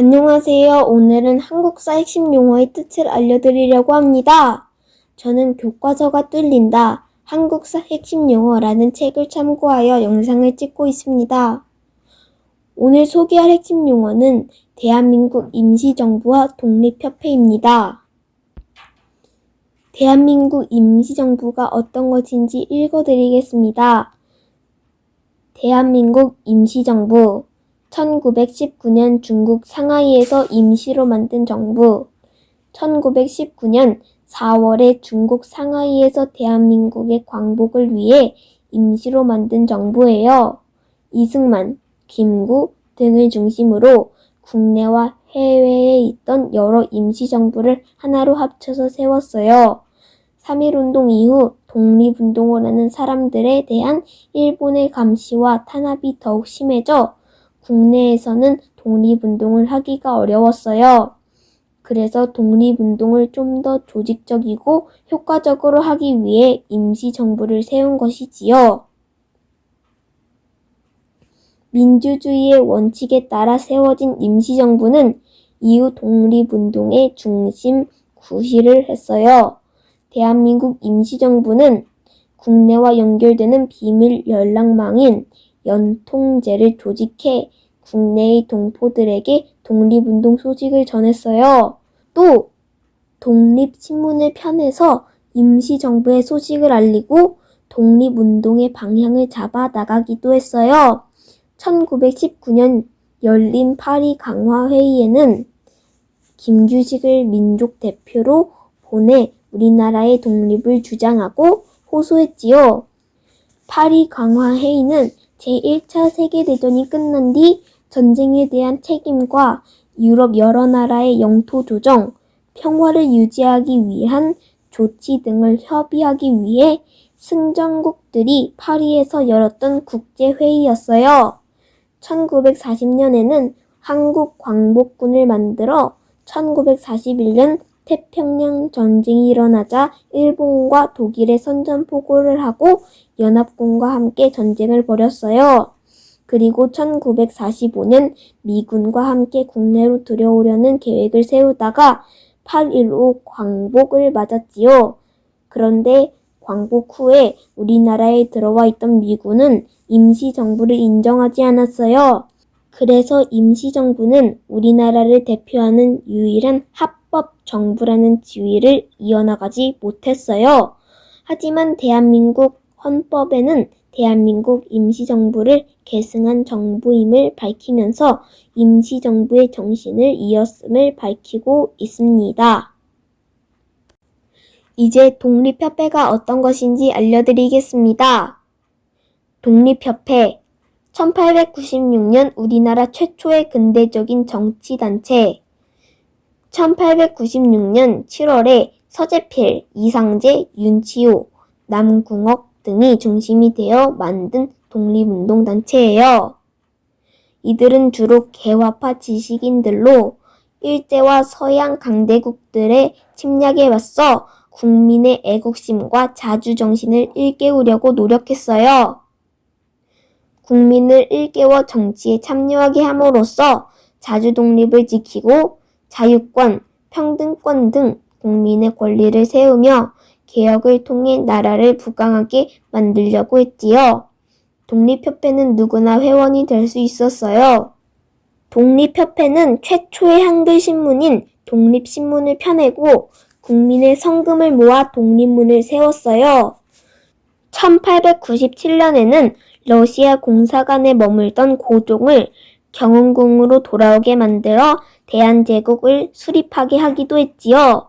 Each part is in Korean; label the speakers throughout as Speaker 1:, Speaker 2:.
Speaker 1: 안녕하세요. 오늘은 한국사 핵심 용어의 뜻을 알려드리려고 합니다. 저는 교과서가 뚫린다. 한국사 핵심 용어라는 책을 참고하여 영상을 찍고 있습니다. 오늘 소개할 핵심 용어는 대한민국 임시정부와 독립협회입니다. 대한민국 임시정부가 어떤 것인지 읽어드리겠습니다. 대한민국 임시정부 1919년 중국 상하이에서 임시로 만든 정부 1919년 4월에 중국 상하이에서 대한민국의 광복을 위해 임시로 만든 정부예요. 이승만, 김구 등을 중심으로 국내와 해외에 있던 여러 임시정부를 하나로 합쳐서 세웠어요. 3.1운동 이후 독립운동을 하는 사람들에 대한 일본의 감시와 탄압이 더욱 심해져 국내에서는 독립운동을 하기가 어려웠어요. 그래서 독립운동을 좀 더 조직적이고 효과적으로 하기 위해 임시정부를 세운 것이지요. 민주주의의 원칙에 따라 세워진 임시정부는 이후 독립운동의 중심 구실을 했어요. 대한민국 임시정부는 국내와 연결되는 비밀 연락망인 연통제를 조직해 국내의 동포들에게 독립운동 소식을 전했어요. 또 독립신문을 펴내서 임시정부의 소식을 알리고 독립운동의 방향을 잡아 나가기도 했어요. 1919년 열린 파리 강화회의에는 김규식을 민족 대표로 보내 우리나라의 독립을 주장하고 호소했지요. 파리 강화회의는 제1차 세계대전이 끝난 뒤 전쟁에 대한 책임과 유럽 여러 나라의 영토 조정, 평화를 유지하기 위한 조치 등을 협의하기 위해 승전국들이 파리에서 열었던 국제회의였어요. 1940년에는 한국 광복군을 만들어 1941년 태평양 전쟁이 일어나자 일본과 독일의 선전포고를 하고 연합군과 함께 전쟁을 벌였어요. 그리고 1945년 미군과 함께 국내로 들여오려는 계획을 세우다가 8.15 광복을 맞았지요. 그런데 광복 후에 우리나라에 들어와 있던 미군은 임시정부를 인정하지 않았어요. 그래서 임시정부는 우리나라를 대표하는 유일한 합 법 정부라는 지위를 이어나가지 못했어요. 하지만 대한민국 헌법에는 대한민국 임시정부를 계승한 정부임을 밝히면서 임시정부의 정신을 이었음을 밝히고 있습니다. 이제 독립협회가 어떤 것인지 알려드리겠습니다. 독립협회 1896년 우리나라 최초의 근대적인 정치단체 1896년 7월에 서재필, 이상재, 윤치호, 남궁옥 등이 중심이 되어 만든 독립운동 단체예요. 이들은 주로 개화파 지식인들로 일제와 서양 강대국들의 침략에 맞서 국민의 애국심과 자주정신을 일깨우려고 노력했어요. 국민을 일깨워 정치에 참여하게 함으로써 자주 독립을 지키고 자유권, 평등권 등 국민의 권리를 세우며 개혁을 통해 나라를 부강하게 만들려고 했지요. 독립협회는 누구나 회원이 될 수 있었어요. 독립협회는 최초의 한글 신문인 독립신문을 펴내고 국민의 성금을 모아 독립문을 세웠어요. 1897년에는 러시아 공사관에 머물던 고종을 경운궁으로 돌아오게 만들어 대한제국을 수립하게 하기도 했지요.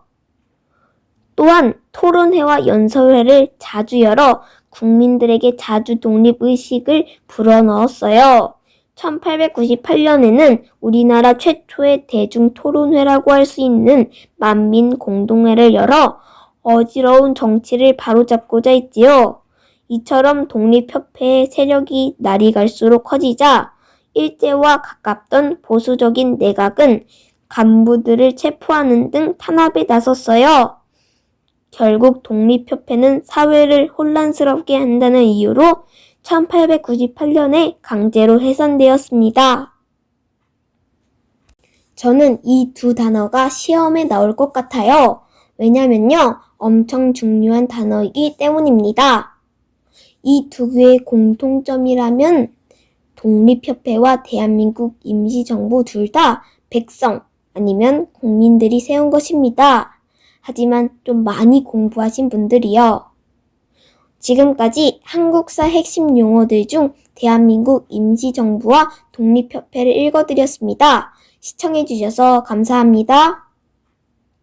Speaker 1: 또한 토론회와 연설회를 자주 열어 국민들에게 자주 독립의식을 불어넣었어요. 1898년에는 우리나라 최초의 대중 토론회라고 할 수 있는 만민 공동회를 열어 어지러운 정치를 바로잡고자 했지요. 이처럼 독립협회의 세력이 날이 갈수록 커지자 일제와 가깝던 보수적인 내각은 간부들을 체포하는 등 탄압에 나섰어요. 결국 독립협회는 사회를 혼란스럽게 한다는 이유로 1898년에 강제로 해산되었습니다. 저는 이 두 단어가 시험에 나올 것 같아요. 왜냐면요, 엄청 중요한 단어이기 때문입니다. 이 두 개의 공통점이라면 독립협회와 대한민국 임시정부 둘 다 백성 아니면 국민들이 세운 것입니다. 하지만 좀 많이 공부하신 분들이요. 지금까지 한국사 핵심 용어들 중 대한민국 임시정부와 독립협회를 읽어드렸습니다. 시청해주셔서 감사합니다.